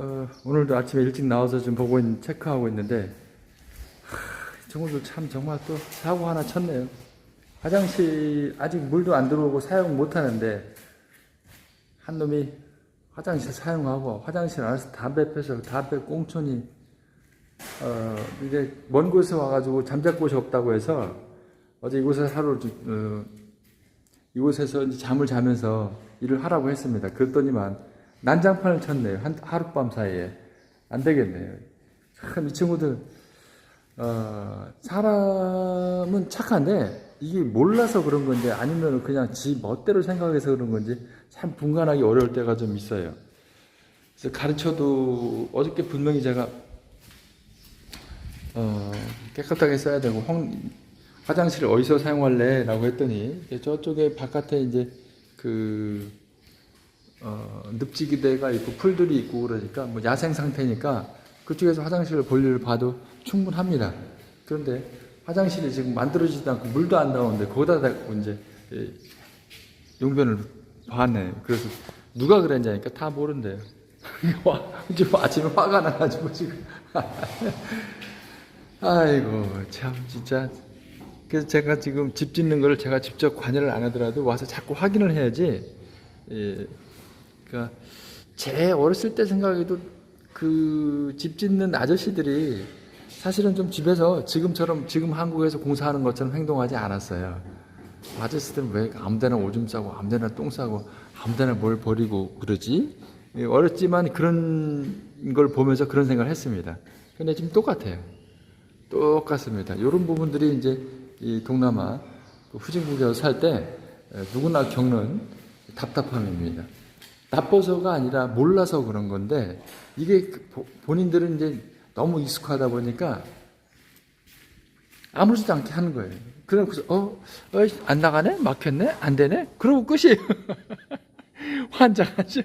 어, 오늘도 아침에 일찍 나와서 좀 보고 있는, 체크하고 있는데, 하, 이 친구들 참 정말 또 사고 하나 쳤네요. 화장실 아직 물도 안 들어오고 사용 못 하는데, 한 놈이 화장실 사용하고, 화장실 안에서 담배 펴서 담배 꽁초니, 어, 이제 먼 곳에 와가지고 잠잘 곳이 없다고 해서, 어제 이곳에 하루, 좀, 어, 이곳에서 잠을 자면서 일을 하라고 했습니다. 그랬더니만 난장판을 쳤네요. 한 하룻밤 사이에 안 되겠네요. 참 이 친구들 어, 사람은 착한데 이게 몰라서 그런 건지 아니면 그냥 지 멋대로 생각해서 그런 건지 참 분간하기 어려울 때가 좀 있어요. 그래서 가르쳐도 어저께 분명히 제가 어, 깨끗하게 써야 되고 홍, 화장실을 어디서 사용할래? 라고 했더니 저쪽에 바깥에 이제 그 어, 늪지기대가 있고 풀들이 있고 그러니까 뭐 야생 상태니까 그쪽에서 화장실을 볼 일을 봐도 충분합니다. 그런데 화장실이 지금 만들어지지도 않고 물도 안 나오는데 거기다 대고 이제 이 용변을 봤네. 그래서 누가 그랬냐니까 다 모른대요. 와, 지금 아침에 화가 나가지고 지금. 아이고 참 진짜 그래서 제가 지금 집 짓는 거를 제가 직접 관여를 안 하더라도 와서 자꾸 확인을 해야지. 예, 그러니까 제 어렸을 때 생각해도 그 집 짓는 아저씨들이 사실은 좀 집에서 지금처럼 지금 한국에서 공사하는 것처럼 행동하지 않았어요. 아저씨들은 왜 아무데나 오줌 싸고 아무데나 똥 싸고 아무데나 뭘 버리고 그러지? 예, 어렸지만 그런 걸 보면서 그런 생각을 했습니다. 근데 지금 똑같아요. 똑같습니다. 이런 부분들이 이제 이 동남아 그 후진국에서 살 때 누구나 겪는 답답함입니다. 나빠서가 아니라 몰라서 그런 건데 이게 본인들은 이제 너무 익숙하다 보니까 아무렇지도 않게 하는 거예요. 그래서 어, 어이, 안 나가네, 막혔네, 안 되네. 그러고 끝이에요. 환장하죠.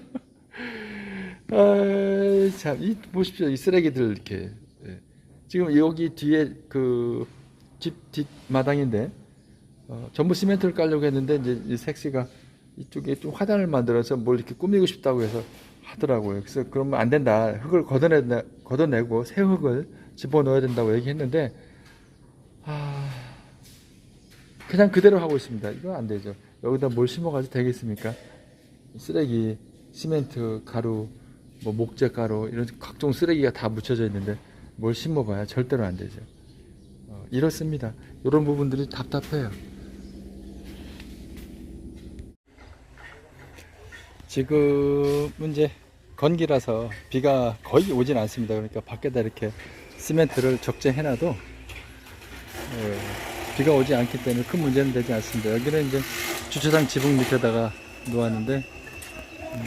아, 참, 이 보십시오, 이 쓰레기들 이렇게. 예. 지금 여기 뒤에 그 집 뒷마당인데 어, 전부 시멘트를 깔려고 했는데 이제 이 색시가 이쪽에 좀 화단을 만들어서 뭘 이렇게 꾸미고 싶다고 해서 하더라고요. 그래서 그러면 안 된다. 흙을 걷어내 걷어내고 새 흙을 집어 넣어야 된다고 얘기했는데 아 그냥 그대로 하고 있습니다. 이거 안 되죠. 여기다 뭘 심어가지고 되겠습니까? 쓰레기, 시멘트, 가루, 뭐 목재 가루 이런 각종 쓰레기가 다 묻혀져 있는데 뭘 심어봐야 절대로 안 되죠. 어, 이렇습니다. 이런 부분들이 답답해요. 지금은 이제 건기라서 비가 거의 오진 않습니다. 그러니까 밖에다 이렇게 시멘트를 적재해놔도 어, 비가 오지 않기 때문에 큰 문제는 되지 않습니다. 여기는 이제 주차장 지붕 밑에다가 놓았는데 음,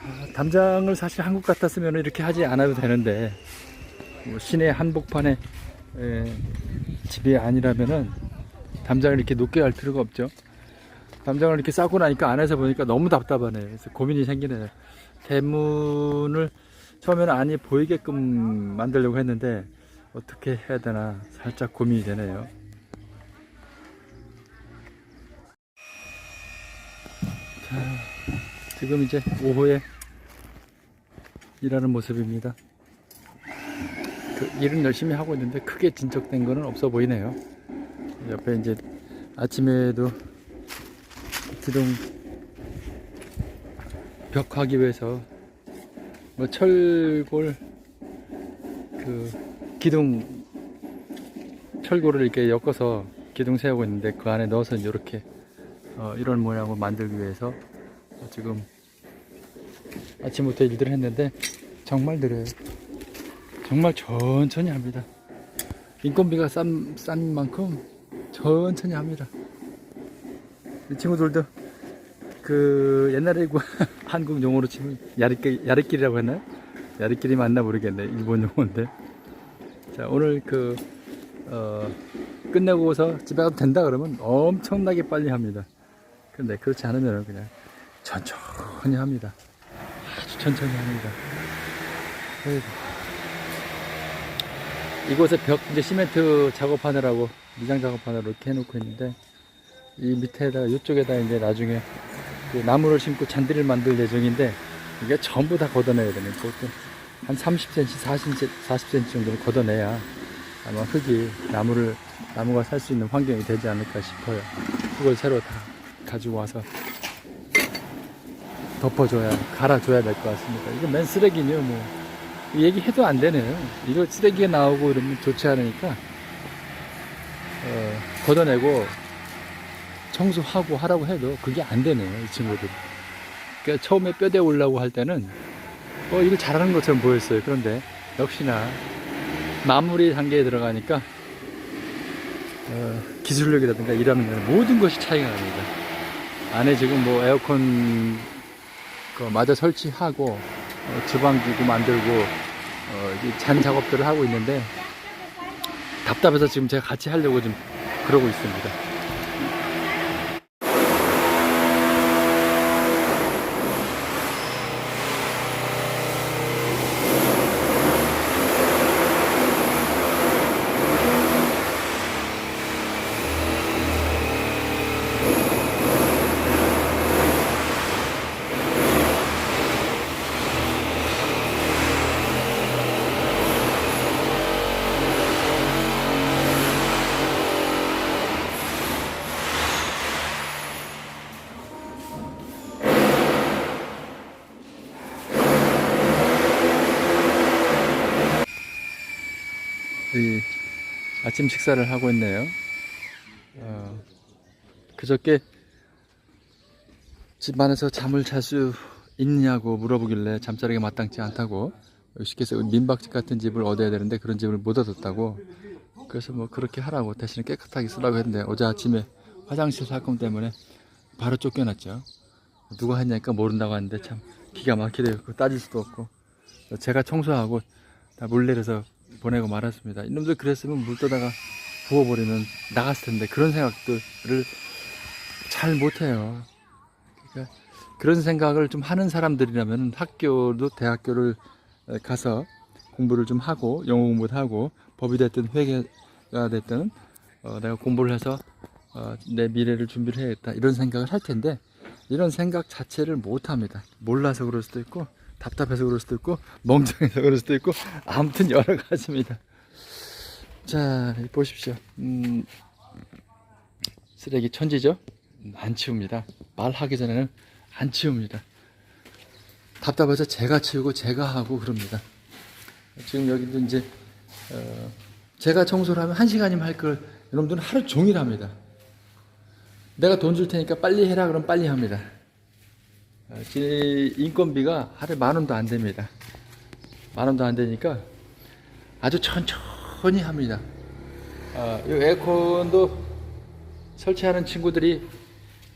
아, 담장을 사실 한국 같았으면 이렇게 하지 않아도 되는데 뭐 시내 한복판에 에, 집이 아니라면은 담장을 이렇게 높게 할 필요가 없죠. 담장을 이렇게 싸고 나니까 안에서 보니까 너무 답답하네요. 그래서 고민이 생기네요. 대문을 처음에는 안이 보이게끔 만들려고 했는데 어떻게 해야 되나 살짝 고민이 되네요. 자, 지금 이제 오후에 일하는 모습입니다. 그 일은 열심히 하고 있는데 크게 진척된 거는 없어 보이네요. 옆에 이제 아침에도 기둥 벽하기 위해서 뭐 철골 그 기둥 철골을 이렇게 엮어서 기둥 세우고 있는데 그 안에 넣어서 이렇게 어, 이런 모양을 만들기 위해서 지금 아침부터 일들을 했는데 정말 느려요. 정말 천천히 합니다. 인건비가 싼, 싼 만큼 천천히 합니다. 이 친구들도 그 옛날에 그 한국 용어로 치면 야리끼, 야리끼리라고 했나요? 야리끼리 맞나 모르겠네. 일본 용어인데. 자, 오늘 그, 어, 끝내고서 집에 가도 된다 그러면 엄청나게 빨리 합니다. 근데 그렇지 않으면 그냥 천천히 합니다. 아주 천천히 합니다. 이곳에 벽 이제 시멘트 작업하느라고 미장 작업하느라고 이렇게 해놓고 있는데 이 밑에다 이쪽에다 이제 나중에 그 나무를 심고 잔디를 만들 예정인데 이게 전부 다 걷어내야 되네. 보통 한 30cm, 40cm, 40cm 정도는 걷어내야 아마 흙이 나무를 나무가 살 수 있는 환경이 되지 않을까 싶어요. 그걸 새로 다 가지고 와서 덮어줘야 갈아줘야 될 것 같습니다. 이거 맨 쓰레기네요, 뭐 얘기해도 안 되네요. 이거 쓰레기가 나오고 이러면 좋지 않으니까 어, 걷어내고 청소하고 하라고 해도 그게 안 되네요, 이 친구들. 그러니까 처음에 뼈대 올라고 할 때는 어 이거 잘하는 것처럼 보였어요. 그런데 역시나 마무리 단계에 들어가니까 어, 기술력이라든가 데는 모든 것이 차이가 납니다. 안에 지금 뭐 에어컨 그 마저 설치하고 어, 주방기구 만들고 어, 이잔 작업들을 하고 있는데 답답해서 지금 제가 같이 하려고 좀 그러고 있습니다. 이 아침 식사를 하고 있네요. 어, 그저께 집 안에서 잠을 잘 수 있느냐고 물어보길래 잠자리가 마땅치 않다고 쉽게서 민박집 같은 집을 얻어야 되는데 그런 집을 못 얻었다고 그래서 뭐 그렇게 하라고 대신에 깨끗하게 쓰라고 했는데 어제 아침에 화장실 사건 때문에 바로 쫓겨났죠. 누가 했냐니까 모른다고 하는데 참 기가 막히대요. 따질 수도 없고 제가 청소하고 다 물 내려서 보내고 말았습니다. 이놈들 그랬으면 물 떠다가 부어버리면 나갔을 텐데 그런 생각들을 잘 못해요. 그러니까 그런 생각을 좀 하는 사람들이라면 학교도 대학교를 가서 공부를 좀 하고 영어 공부도 하고 법이 됐든 회계가 됐든 어, 내가 공부를 해서 어, 내 미래를 준비를 해야겠다 이런 생각을 할 텐데 이런 생각 자체를 못 합니다. 몰라서 그럴 수도 있고 답답해서 그럴 수도 있고 멍청해서 그럴 수도 있고 아무튼 여러 가지입니다. 자 보십시오. 음, 쓰레기 천지죠? 음, 안 치웁니다. 말하기 전에는 안 치웁니다. 답답해서 제가 치우고 제가 하고 그럽니다. 지금 여기도 이제 어, 제가 청소를 하면 한 시간이면 할 걸 여러분들은 하루 종일 합니다. 내가 돈 줄 테니까 빨리 해라 그럼 빨리 합니다. 어, 제 인건비가 하루에 만 원도 안 됩니다. 만 원도 안 되니까 아주 천천히 합니다. 어, 이 에어컨도 설치하는 친구들이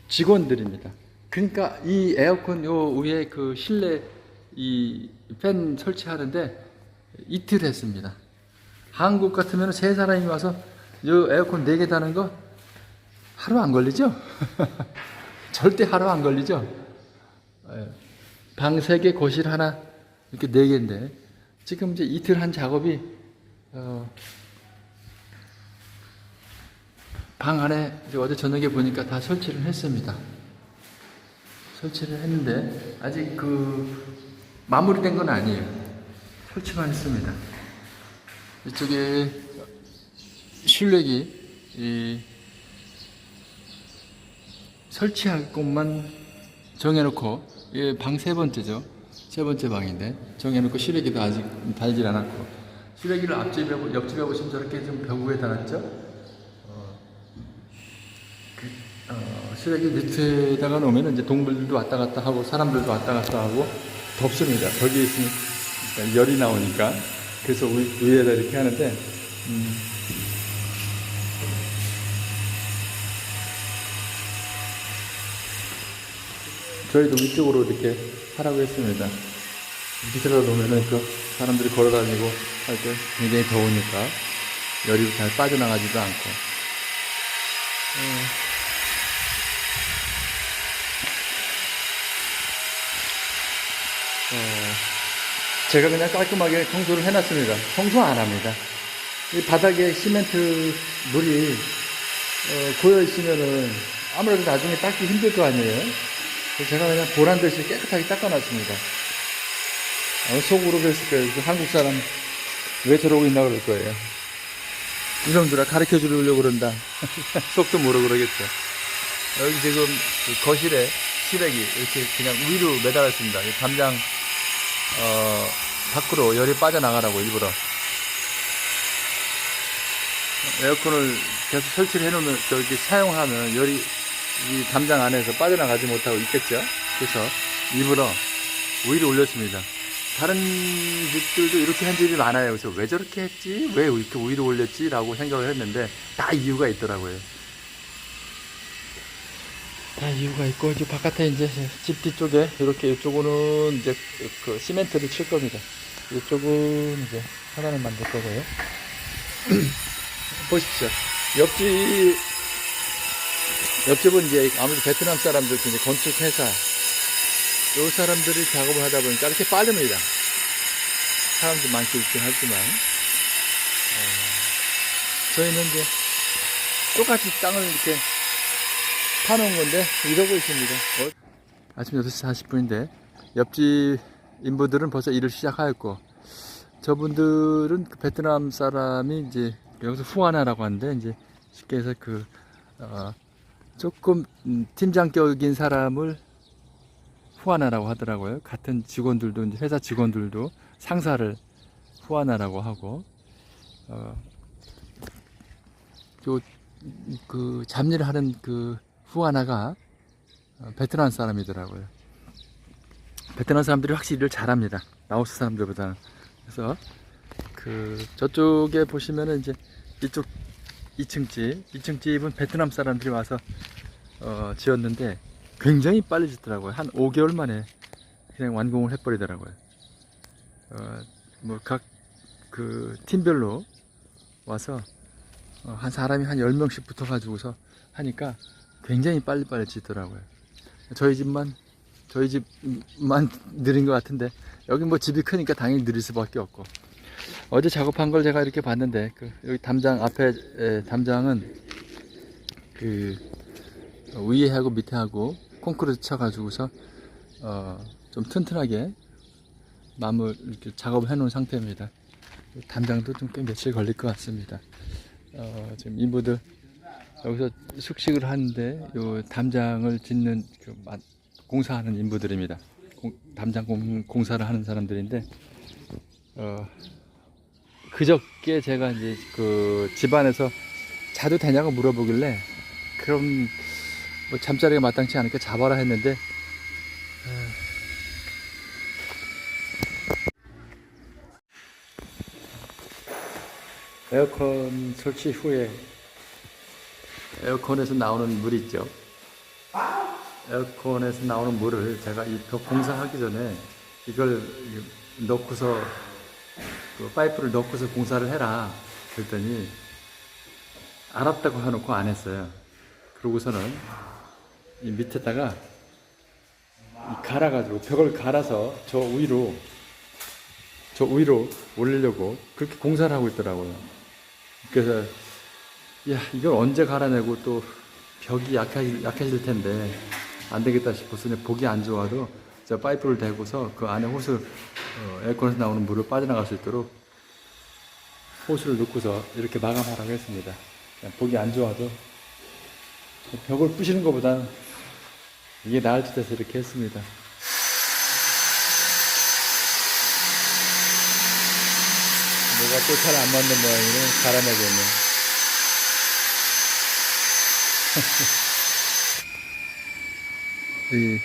직원들입니다. 그러니까 이 에어컨 요 위에 그 실내 이 팬 설치하는데 이틀 했습니다. 한국 같으면 세 사람이 와서 요 에어컨 네 개 다는 거 하루 안 걸리죠? 절대 하루 안 걸리죠? 예. 방세 개, 거실 하나 이렇게 네 개인데 지금 이제 이틀 한 작업이 어, 방 안에 이제 어제 저녁에 보니까 다 설치를 했습니다. 설치를 했는데 아직 그 마무리된 건 아니에요. 설치만 했습니다. 이쪽에 실내기 이 설치할 곳만 정해놓고 방 세 번째죠. 세 번째 방인데 정해놓고 실외기도 아직 달질 않았고 실외기를 앞집에 보- 옆집에 보시면 저렇게 좀벽 위에 달았죠. 어, 그, 어, 실외기 밑에다가 놓으면 이제 동물들도 왔다 갔다 하고 사람들도 왔다 갔다 하고 덥습니다. 벽에 있으니까 열이 나오니까 그래서 위, 위에다 이렇게 하는데 음, 저희도 위쪽으로 이렇게 하라고 했습니다. 밑에다 놓으면은 그 사람들이 걸어 다니고 할 때 굉장히 더우니까 열이 잘 빠져나가지도 않고. 어, 어, 제가 그냥 깔끔하게 청소를 해놨습니다. 청소 안 합니다. 이 바닥에 시멘트 물이 어, 고여 있으면은 아무래도 나중에 닦기 힘들 거 아니에요. 제가 그냥 보란 듯이 깨끗하게 닦아놨습니다. 아마 속으로 그랬을 거예요. 그 한국 사람 왜 저러고 있나 그럴 거예요. 이놈들아 가르쳐 주려고 그런다. 속도 모르고 그러겠죠. 여기 지금 그 거실에 시래기 이렇게 그냥 위로 매달았습니다. 이 담장 어, 밖으로 열이 빠져나가라고 일부러 에어컨을 계속 설치를 해놓으면 저기 사용하면 열이 이 담장 안에서 빠져나가지 못하고 있겠죠. 그래서 일부러 위로 올렸습니다. 다른 집들도 이렇게 한 집이 많아요. 그래서 왜 저렇게 했지? 왜 이렇게 위로 올렸지? 라고 생각을 했는데 다 이유가 있더라고요. 다 이유가 있고 이제 바깥에 이제 집 뒤쪽에 이렇게 이쪽은 이제 그 시멘트를 칠 겁니다. 이쪽은 이제 하나는 만들 거고요. 보십시오. 옆집 옆집은 이제 아무래도 베트남 사람들 이제 건축 회사 요 사람들이 작업을 하다 보니까 이렇게 빠릅니다. 사람도 많긴 있긴 하지만 어, 저희는 이제 똑같이 땅을 이렇게 파놓은 건데 이러고 있습니다. 어? 아침 6시 40분인데 옆집 인부들은 벌써 일을 시작하였고 저분들은 그 베트남 사람이 이제 여기서 후아나라고 하는데 이제 쉽게 해서 그 어, 조금 음, 팀장격인 사람을 후아나라고 하더라고요. 같은 직원들도 회사 직원들도 상사를 후아나라고 하고 어, 요 그 잡일을 하는 그 후아나가 어, 베트남 사람이더라고요. 베트남 사람들이 확실히 일을 잘합니다. 라오스 사람들보다. 그래서 그 저쪽에 보시면은 이제 이쪽 2층 집, 2층 집은 베트남 사람들이 와서 어, 지었는데 굉장히 빨리 짓더라고요. 한 5개월 만에 그냥 완공을 해버리더라고요. 어, 뭐각 그 팀별로 와서 어, 한 사람이 한 10명씩 붙어 가지고서 하니까 굉장히 빨리빨리 짓더라고요. 저희 집만, 저희 집만 느린 것 같은데, 여기 뭐 집이 크니까 당연히 느릴 수밖에 없고. 어제 작업한 걸 제가 이렇게 봤는데, 그, 여기 담장 앞에, 에, 담장은 그, 위에 하고 밑에 하고 콘크리트 쳐가지고서, 어, 좀 튼튼하게 마물, 이렇게 작업을 해놓은 상태입니다. 담장도 좀 꽤 며칠 걸릴 것 같습니다. 어, 지금 인부들 여기서 숙식을 하는데 요 담장을 짓는 그 마- 공사하는 인부들입니다. 공- 담장 공, 공사를 하는 사람들인데 어, 그저께 제가 이제 그 집안에서 자도 되냐고 물어보길래 그럼 뭐 잠자리가 마땅치 않으니까 잡아라 했는데 에어컨 설치 후에 에어컨에서 나오는 물 있죠. 에어컨에서 나오는 물을 제가 이 벽 공사하기 전에 이걸 넣고서 그 파이프를 넣고서 공사를 해라. 그랬더니 알았다고 해놓고 안 했어요. 그러고서는 이 밑에다가 이 갈아가지고 벽을 갈아서 저 위로 저 위로 올리려고 그렇게 공사를 하고 있더라고요. 그래서 야 이걸 언제 갈아내고 또 벽이 약해질, 약해질 텐데 안 되겠다 싶어서 보기 안 좋아도 저 파이프를 대고서 그 안에 호스 어, 에어컨에서 나오는 물을 빠져나갈 수 있도록 호스를 넣고서 이렇게 마감하라고 했습니다. 보기 안 좋아도 벽을 부시는 것보다 이게 나을 듯 해서 이렇게 했습니다. 뭐가 또 잘 안 맞는 모양이네. 갈아내겠네. 이